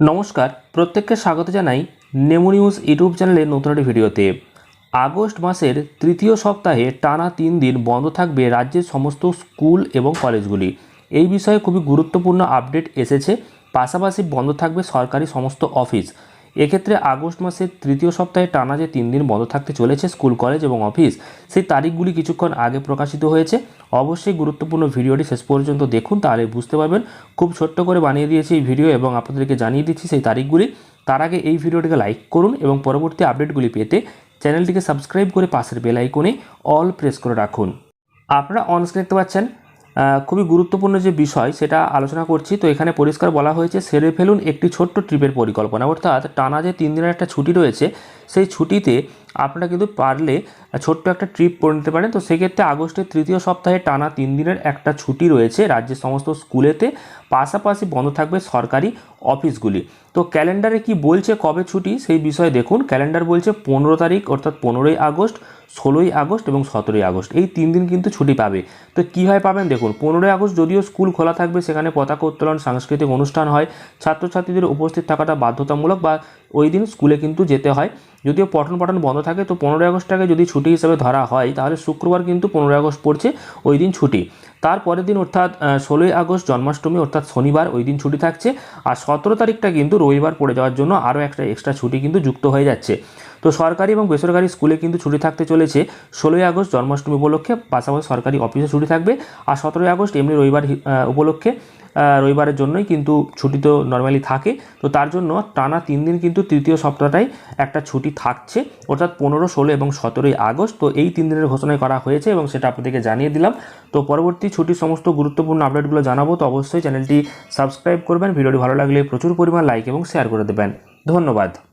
নমস্কার, প্রত্যেককে স্বাগত জানাই নেমো নিউজ ইউটিউব চ্যানেলে নতুন একটি ভিডিওতে। আগস্ট মাসের তৃতীয় সপ্তাহে টানা তিন দিন বন্ধ থাকবে রাজ্যের সমস্ত স্কুল এবং কলেজগুলি। এই বিষয়ে খুবই গুরুত্বপূর্ণ আপডেট এসেছে। পাশাপাশি বন্ধ থাকবে সরকারি সমস্ত অফিস। এক্ষেত্রে আগস্ট মাসের তৃতীয় সপ্তাহে টানা যে তিন দিন বন্ধ থাকতে চলেছে স্কুল, কলেজ এবং অফিস, সেই তারিখগুলি কিছুক্ষণ আগে প্রকাশিত হয়েছে। অবশ্যই গুরুত্বপূর্ণ ভিডিওটি শেষ পর্যন্ত দেখুন, তাহলে বুঝতে পারবেন খুব ছোট্ট করে বানিয়ে দিয়েছি এই ভিডিও এবং আপনাদেরকে জানিয়ে দিচ্ছি সেই তারিখগুলি। তার আগে এই ভিডিওটিকে লাইক করুন এবং পরবর্তী আপডেটগুলি পেতে চ্যানেলটিকে সাবস্ক্রাইব করে পাশের বেল আইকনে অল প্রেস করে রাখুন। আপনারা অনস্ক্রিন দেখতে পাচ্ছেন খুবই গুরুত্বপূর্ণ যে বিষয়, সেটা আলোচনা করছি। তো এখানে পরিষ্কার বলা হয়েছে, সেরে ফেলুন একটি ছোট্ট ট্রিপের পরিকল্পনা। অর্থাৎ টানা যে তিন দিনের একটা ছুটি রয়েছে, সেই ছুটিতে আপনারা কিন্তু পারলে ছোট্ট একটা ট্রিপ করে নিতে পারেন। তো সেক্ষেত্রে আগস্টের তৃতীয় সপ্তাহে টানা তিন দিনের একটা ছুটি রয়েছে রাজ্যের সমস্ত স্কুলেতে। পাশাপাশি বন্ধ থাকবে সরকারি অফিসগুলি। তো ক্যালেন্ডারে কি বলছে, কবে ছুটি, সেই বিষয়ে দেখুন। ক্যালেন্ডার বলছে পনেরো তারিখ, অর্থাৎ পনেরোই আগস্ট, ষোলোই আগস্ট এবং সতেরোই আগস্ট। এই তিন দিন কিন্তু ছুটি পাবে। তো কীভাবে পাবেন দেখুন, পনেরোই আগস্ট যদিও স্কুল খোলা থাকবে, সেখানে পতাকা উত্তোলন, সাংস্কৃতিক অনুষ্ঠান হয়। ছাত্রছাত্রীদের উপস্থিত থাকাটা বাধ্যতামূলক বা ওই দিন স্কুলে কিন্তু যেতে হয়। যদিও পঠন পাঠন বন্ধ থাকে, তো পনেরোই আগস্টটাকে যদি ছুটি হিসেবে ধরা হয়, তাহলে শুক্রবার কিন্তু পনেরোই আগস্ট পড়ছে ওই দিন ছুটি। তারপরের দিন অর্থাৎ ষোলোই আগস্ট জন্মাষ্টমী, অর্থাৎ শনিবার ওই দিন ছুটি থাকছে। আর সতেরো তারিখটা কিন্তু রবিবার পড়ে যাওয়ার জন্য আরও একটা এক্সট্রা ছুটি কিন্তু যুক্ত হয়ে যাচ্ছে। তো সরকারি এবং বেসরকারি স্কুলে কিন্তু ছুটি থাকতে চলেছে। ষোলোই আগস্ট জন্মাষ্টমী উপলক্ষে, পাশাপাশি সরকারি অফিসে ছুটি থাকবে। আর সতেরোই আগস্ট এমনি রবিবার উপলক্ষে। রবিবারের জন্যই কিন্তু ছুটি তো নর্মালি থাকে। তো তার জন্য টানা তিন দিন কিন্তু তৃতীয় সপ্তাহটাই একটা ছুটি থাকছে। অর্থাৎ পনেরো, ষোলো এবং সতেরোই আগস্ট। তো এই তিন দিনের ঘোষণা করা হয়েছে এবং সেটা আপনাদেরকে জানিয়ে দিলাম। তো পরবর্তী ছুটির সমস্ত গুরুত্বপূর্ণ আপডেটগুলো জানাব। তো অবশ্যই চ্যানেলটি সাবস্ক্রাইব করবেন। ভিডিওটি ভালো লাগলে প্রচুর পরিমাণ লাইক এবং শেয়ার করে দেবেন। ধন্যবাদ।